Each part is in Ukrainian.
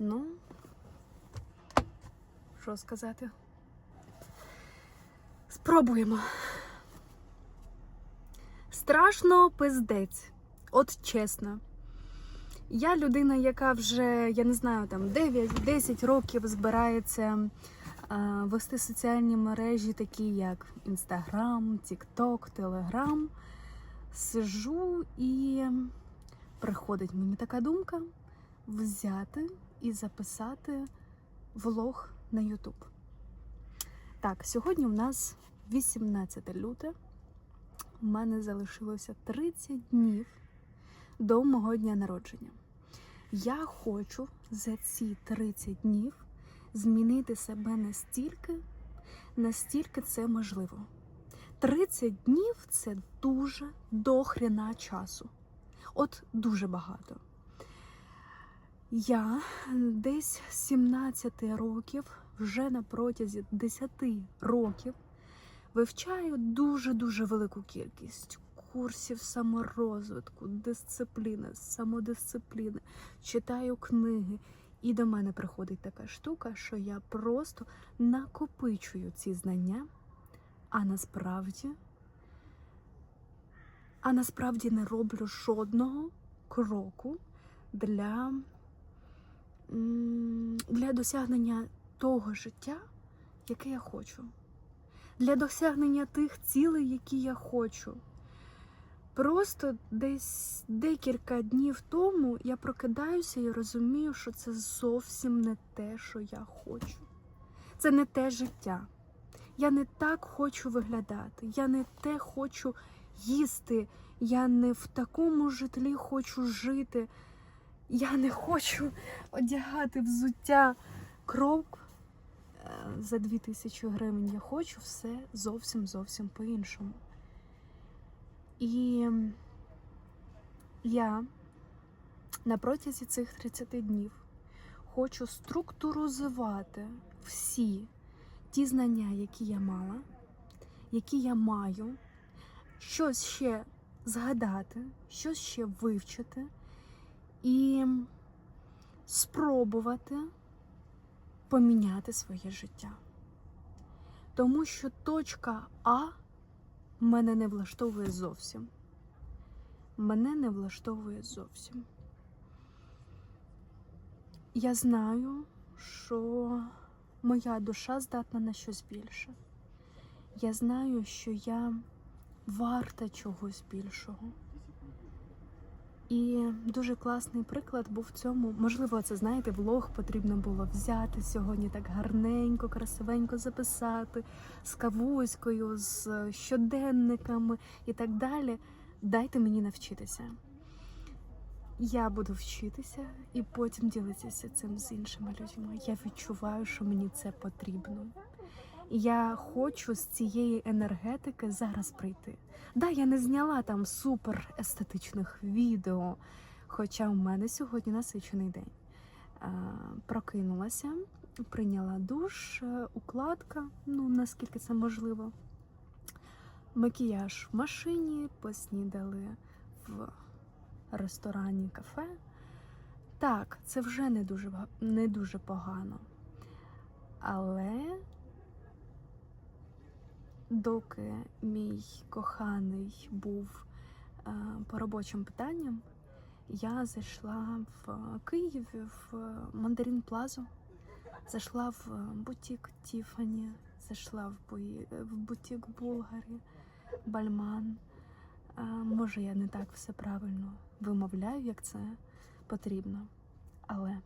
Ну, що сказати? Спробуємо. Страшно пиздець. От чесно. Я людина, яка вже, я не знаю, там 9-10 років збирається а, вести соціальні мережі, такі як Інстаграм, Тікток, Телеграм. Сижу і приходить мені така думка взяти і записати влог на Ютуб. Так, сьогодні у нас 18 люте. У мене залишилося 30 днів до мого дня народження. Я хочу за ці 30 днів змінити себе настільки, настільки це можливо. 30 днів це дуже дохрена часу. От дуже багато. Я десь з 17 років, вже на протязі 10 років, вивчаю дуже-дуже велику кількість курсів саморозвитку, дисципліни, самодисципліни, читаю книги. І до мене приходить така штука, що я просто накопичую ці знання, а насправді, а насправді не роблю жодного кроку для, для досягнення того життя, яке я хочу, для досягнення тих цілей, які я хочу. Просто десь декілька днів тому я прокидаюся і розумію, що це зовсім не те, що я хочу. Це не те життя. Я не так хочу виглядати, я не те хочу їсти, я не в такому житлі хочу жити. Я не хочу одягати взуття крок е, за 2000 гривень. Я хочу все зовсім зовсім по-іншому. І я на протязі цих 30 днів хочу структуризувати всі ті знання, які я мала, які я маю, щось ще згадати, щось ще вивчити і спробувати поміняти своє життя. Тому що точка А мене не влаштовує зовсім. Мене не влаштовує зовсім. Я знаю, що моя душа здатна на щось більше. Я знаю, що я варта чогось більшого. І дуже класний приклад був в цьому. Можливо, це знаєте, влог потрібно було взяти сьогодні так гарненько, красивенько записати з кавуською, з щоденниками і так далі. Дайте мені навчитися. Я буду вчитися і потім ділитися цим з іншими людьми. Я відчуваю, що мені це потрібно. Я хочу з цієї енергетики зараз прийти. Да, я не зняла там супер естетичних відео, хоча в мене сьогодні насичений день. Прокинулася, прийняла душ, е, укладка, ну наскільки це можливо. Макіяж в машині, поснідали в ресторані кафе. Так, це вже не дуже, не дуже погано. Але доки мій коханий був е, по робочим питанням, я зайшла в Києві в Мандарин Плазу, зайшла в бутік Тіфані, зайшла в, бутік Булгарі, Бальман. Е, Може, я не так все правильно вимовляю, як це потрібно. Але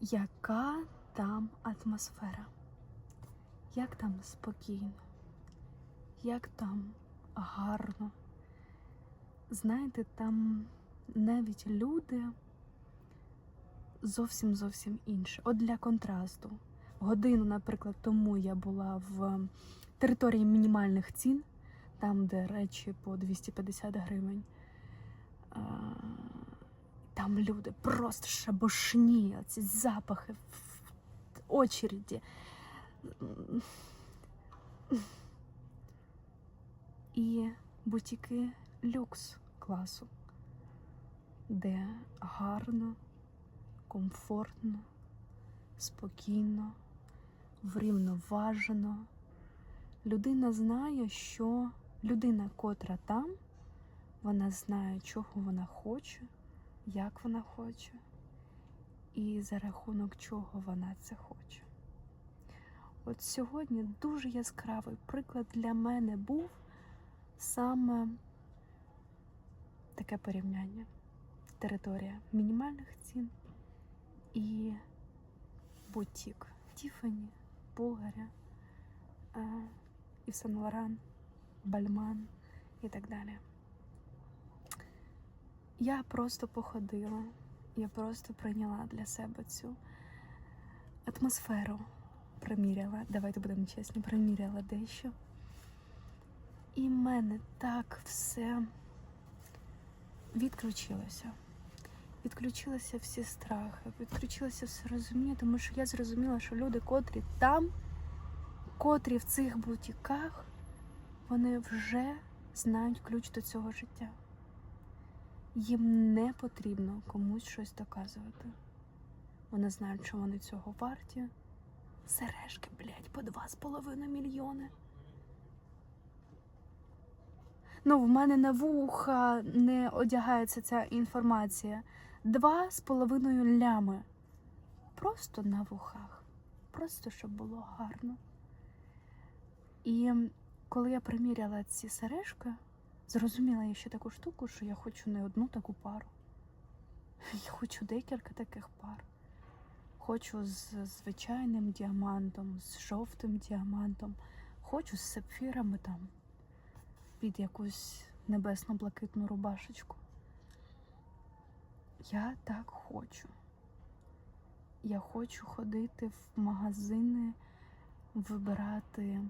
яка там атмосфера? Як там спокійно, як там гарно. Знаєте, там навіть люди зовсім зовсім інші. От для контрасту. Годину, наприклад, тому я була в території мінімальних цін, там, де речі по 250 гривень. Там люди просто шабошні, ці запахи в очереді. І бутіки люкс класу, де гарно, комфортно, спокійно, врівноважено. Людина знає, що людина, котра там, вона знає, чого вона хоче, як вона хоче, і за рахунок чого вона це хоче. От сьогодні дуже яскравий приклад для мене був саме таке порівняння. Територія мінімальних цін і бутік Тіфані, Булгаря, і Лоран, Бальман і так далі. Я просто походила, я просто прийняла для себе цю атмосферу, приміряла, давайте будемо чесні, приміряла дещо. І в мене так все відключилося. Відключилися всі страхи, відключилося все розуміння, тому що я зрозуміла, що люди, котрі там, котрі в цих бутіках, вони вже знають ключ до цього життя. Їм не потрібно комусь щось доказувати. Вони знають, що вони цього варті. Сережки, блядь, по два з половиною мільйони. Ну, в мене на вуха не одягається ця інформація. Два з половиною лями. Просто на вухах. Просто щоб було гарно. І коли я приміряла ці сережки, зрозуміла я ще таку штуку, що я хочу не одну таку пару. Я хочу декілька таких пар. Хочу з звичайним діамантом, з жовтим діамантом, хочу з сапфірами там під якусь небесно-блакитну рубашечку. Я так хочу. Я хочу ходити в магазини, вибирати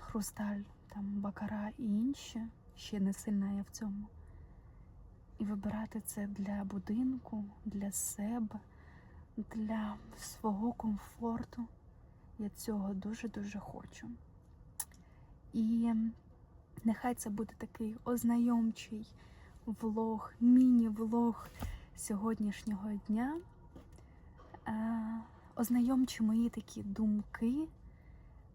хрусталь, там бакара і інші, ще не сильна я в цьому. І вибирати це для будинку, для себе, для свого комфорту. Я цього дуже-дуже хочу. І нехай це буде такий ознайомчий влог, міні-влог сьогоднішнього дня. Е, ознайомчі мої такі думки.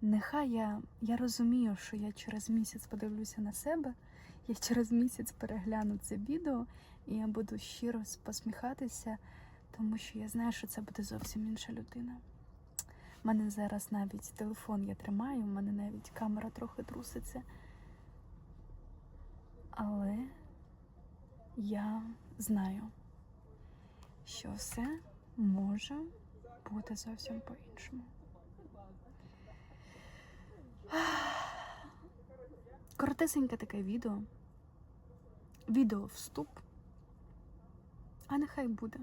Нехай я, я розумію, що я через місяць подивлюся на себе, я через місяць перегляну це відео, і я буду щиро посміхатися, тому що я знаю, що це буде зовсім інша людина. У мене зараз навіть телефон я тримаю, у мене навіть камера трохи труситься. Але я знаю, що все може бути зовсім по-іншому. Коротесеньке таке відео. Відео вступ. А нехай буде.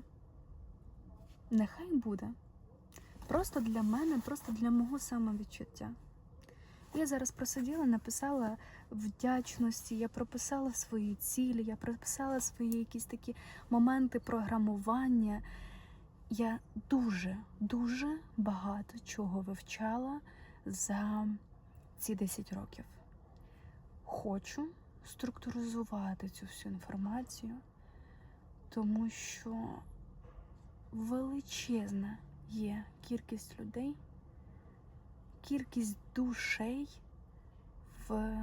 Нехай буде. Просто для мене, просто для мого самовідчуття. Я зараз просиділа, написала вдячності, я прописала свої цілі, я прописала свої якісь такі моменти програмування. Я дуже, дуже багато чого вивчала за ці 10 років. Хочу структуризувати цю всю інформацію, тому що величезна є кількість людей, кількість душей в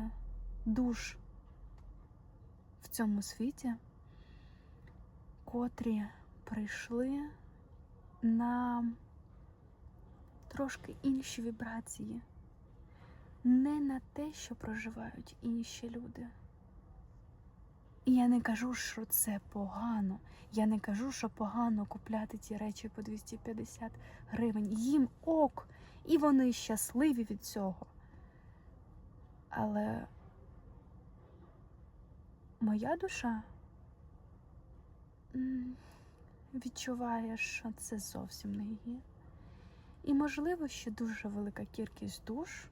душ в цьому світі, котрі прийшли на трошки інші вібрації, не на те, що проживають інші люди. І я не кажу, що це погано. Я не кажу, що погано купляти ті речі по 250 гривень. Їм ок, і вони щасливі від цього. Але моя душа відчуває, що це зовсім не її. І, можливо, ще дуже велика кількість душ.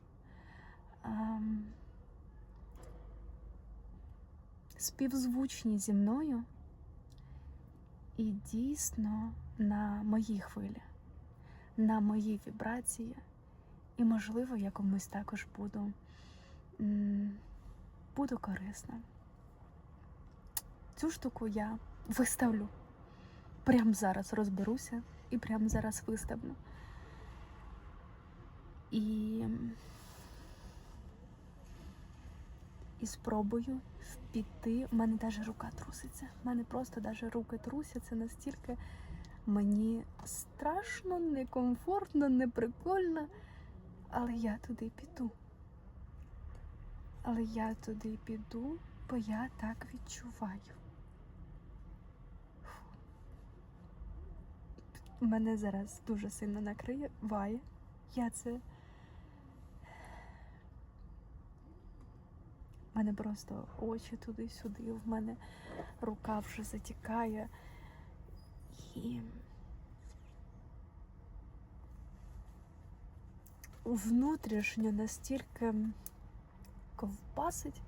ем, співзвучні зі мною і дійсно на моїй хвилі, на моїй вібрації, і, можливо, я комусь також буду, буду корисна. Цю штуку я виставлю прямо зараз розберуся і прямо зараз виставлю. І, і спробую впіти. У мене навіть рука труситься. У мене просто навіть руки трусяться настільки мені страшно, некомфортно, неприкольно. Але я туди піду. Але я туди піду, бо я так відчуваю. Мене зараз дуже сильно накриває. Я це. мене просто очі туди-сюди, в мене рука вже затікає. І внутрішньо настільки ковбасить.